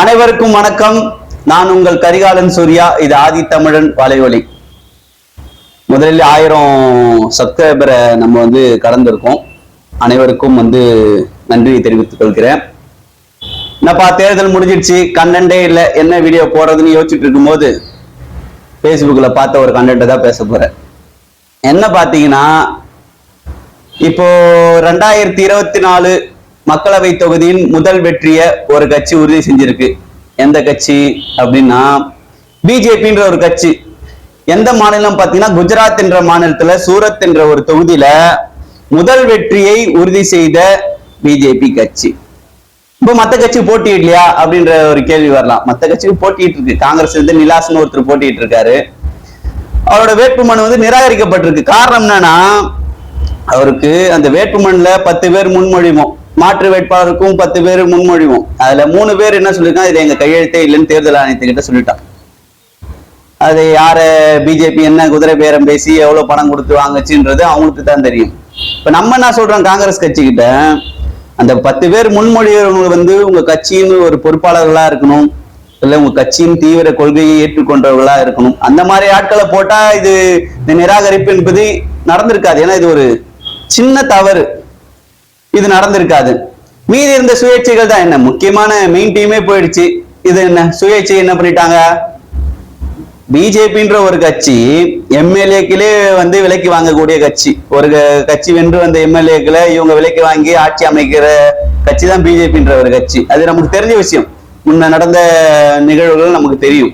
அனைவருக்கும் வணக்கம். நான் உங்கள் கரிகாலன் சூர்யா இது ஆதி தமிழன் வலைவலி முதலில் ஆயிரம் சப்ஸ்கிரைபரை நம்ம வந்து கடந்திருக்கோம். அனைவருக்கும் வந்து நன்றியை தெரிவித்துக் கொள்கிறேன். என்னப்பா தேர்தல் முடிஞ்சிடுச்சு. கண்டென்ட்டே இல்லை. என்ன வீடியோ போடுறதுன்னு யோசிச்சுட்டு இருக்கும்போது ஃபேஸ்புக்கில் பார்த்த ஒரு கண்டென்ட்டை தான் பேச போகிறேன் என்ன பார்த்தீங்கன்னா இப்போ ரெண்டாயிரத்தி இருபத்தி நாலு மக்களவை தொகுதியின் முதல் வெற்றியை ஒரு கட்சி உறுதி செஞ்சிருக்கு. எந்த கட்சி அப்படின்னா பிஜேபின்ற ஒரு கட்சி. எந்த மாநிலம் பார்த்தீங்கன்னா குஜராத் என்ற மாநிலத்துல சூரத் என்ற ஒரு தொகுதியில முதல் வெற்றியை உறுதி செய்த பிஜேபி கட்சி. இப்போ மத்த கட்சி போட்டியிடலையா அப்படின்ற ஒரு கேள்வி வரலாம். மத்த கட்சிக்கு போட்டிட்டு இருக்கு. காங்கிரஸ் இருந்து நிலாஸ்னு ஒருத்தர் போட்டிட்டு இருக்காரு. அவரோட வேட்புமனு வந்து நிராகரிக்கப்பட்டிருக்கு. காரணம் என்னன்னா அவருக்கு அந்த வேட்புமனுல பத்து பேர் முன்மொழிவோம். மாற்று வேட்பாளருக்கும் பத்து பேர் முன்மொழிவோம். அதுல மூணு பேர் என்ன சொல்லியிருக்காங்க இது எங்க கையெழுத்தே இல்லைன்னு தேர்தல் ஆணையத்துக்கிட்ட சொல்லிட்டான். அது யாரு பிஜேபி என்ன குதிரை பேரம் பேசி எவ்வளவு பணம் கொடுத்து வாங்குச்சுன்றது அவங்களுக்கு தான் தெரியும். இப்ப நம்ம என்ன சொல்றோம் காங்கிரஸ் கட்சிக்கிட்ட? அந்த பத்து பேர் முன்மொழியவங்க வந்து உங்க கட்சியின் ஒரு பொறுப்பாளர்களா இருக்கணும். இல்ல உங்க கட்சியின் தீவிர கொள்கையை ஏற்றுக்கொண்டவர்களா இருக்கணும். அந்த மாதிரி ஆட்களை போட்டா இது இந்த நிராகரிப்பு என்பது நடந்திருக்காது. ஏன்னா இது ஒரு சின்ன தவறு. இது நடந்திருக்காது. மீதி இருந்த சுயேட்சைகள் தான் என்ன? முக்கியமான மெயின் டீமே போயிடுச்சு. இது என்ன? சுயேட்சை என்ன பண்ணிட்டாங்க? பிஜேபின்ற ஒரு கட்சி எம்எல்ஏக்களே வந்து விலைக்கு வாங்கக்கூடிய கட்சி. ஒரு கட்சி வென்று வந்த எம்எல்ஏக்களை இவங்க விலைக்கு வாங்கி ஆட்சி அமைக்கிற கட்சி தான் பிஜேபின்ற ஒரு கட்சி. அது நமக்கு தெரிஞ்ச விஷயம். முன்ன நடந்த நிகழ்வுகள் நமக்கு தெரியும்.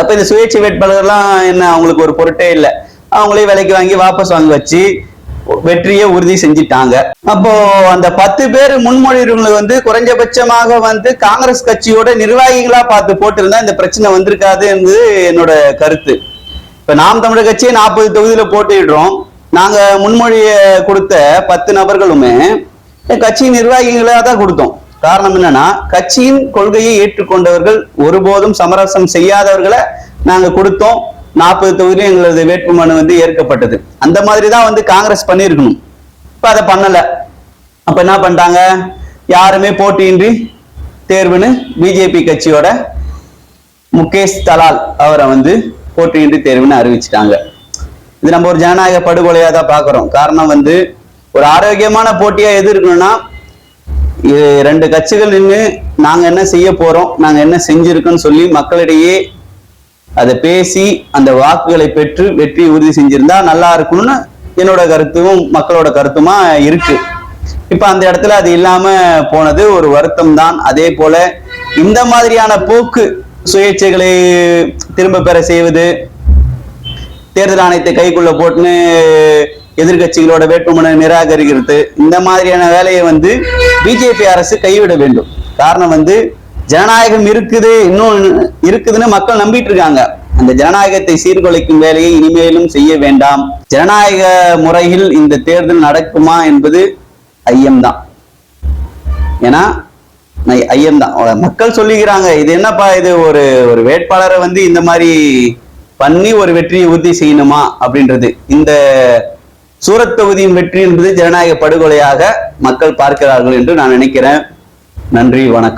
அப்ப இந்த சுயேட்சை வேட்பாளர்லாம் என்ன அவங்களுக்கு ஒரு பொருட்டே இல்லை. அவங்களே விலைக்கு வாங்கி வாபஸ் வாங்க வச்சு வெற்றியை உறுதி செஞ்சிட்டாங்க. அப்போ அந்த பத்து பேர் முன்மொழிவுகளுக்கு வந்து குறைஞ்சபட்சமாக வந்து காங்கிரஸ் கட்சியோட நிர்வாகிகளா பார்த்து போட்டிருந்தா இந்த பிரச்சனை வந்திருக்காது என்பது என்னோட கருத்து. இப்ப நாம் தமிழர் கட்சியை நாற்பது தொகுதியில போட்டிடுறோம் நாங்க முன்மொழிய கொடுத்த பத்து நபர்களுமே கட்சியின் நிர்வாகிகளா தான் கொடுத்தோம். காரணம் என்னன்னா கட்சியின் கொள்கையை ஏற்றுக்கொண்டவர்கள் ஒருபோதும் சமரசம் செய்யாதவர்களை நாங்க கொடுத்தோம். நாற்பது தொகுதியிலும் எங்களது வேட்புமனு வந்து ஏற்கப்பட்டது. அந்த மாதிரி தான் வந்து காங்கிரஸ் பண்ணியிருக்கணும். இப்போ அதை பண்ணலை. அப்போ என்ன பண்ணிட்டாங்க? யாருமே போட்டியின்றி தேர்வுன்னு பிஜேபி கட்சியோட முகேஷ் தலால் அவரை வந்து போட்டியின்றி தேர்வுன்னு அறிவிச்சிட்டாங்க. இது நம்ம ஒரு ஜனநாயக படுகொலையாக தான் பார்க்குறோம். காரணம் வந்து ஒரு ஆரோக்கியமான போட்டியாக எது இருக்கணும்னா ரெண்டு கட்சிகள் நின்று நாங்கள் என்ன செய்ய போகிறோம் நாங்கள் என்ன செஞ்சுருக்கோன்னு சொல்லி மக்களிடையே அதை பேசி அந்த வாக்குகளை பெற்று வெற்றியை உறுதி செஞ்சிருந்தா நல்லா இருக்கும்னு என்னோட கருத்தும் மக்களோட கருத்துமா இருக்கு. இப்ப அந்த இடத்துல அது இல்லாம போனது ஒரு வருத்தம் தான். அதே போல இந்த மாதிரியான போக்கு சுயேட்சைகளை திரும்ப பெற செய்வது தேர்தல் ஆணையத்தை கைக்குள்ள போட்டுன்னு எதிர்க்கட்சிகளோட வேட்புமனை நிராகரிக்கிறது இந்த மாதிரியான வேலையை வந்து பிஜேபி அரசு கைவிட வேண்டும். காரணம் வந்து ஜனநாயகம் இருக்குது இன்னும் இருக்குதுன்னு மக்கள் நம்பிட்டு இருக்காங்க அந்த ஜனநாயகத்தை சீர்குலைக்கும் வேலையை இனிமேலும் செய்ய வேண்டாம். ஜனநாயக முறையில் இந்த தேர்தல் நடக்குமா என்பது ஐயம்தான். ஏன்னா ஐயம்தான். மக்கள் சொல்லிக்கிறாங்க இது என்னப்பா இது ஒரு ஒரு வேட்பாளரை வந்து இந்த மாதிரி பண்ணி ஒரு வெற்றியை உறுதி செய்யணுமா அப்படின்றது. இந்த சூரத் தொகுதியின் வெற்றி என்பது ஜனநாயக படுகொலையாக மக்கள் பார்க்கிறார்கள் என்று நான் நினைக்கிறேன். நன்றி வணக்கம்.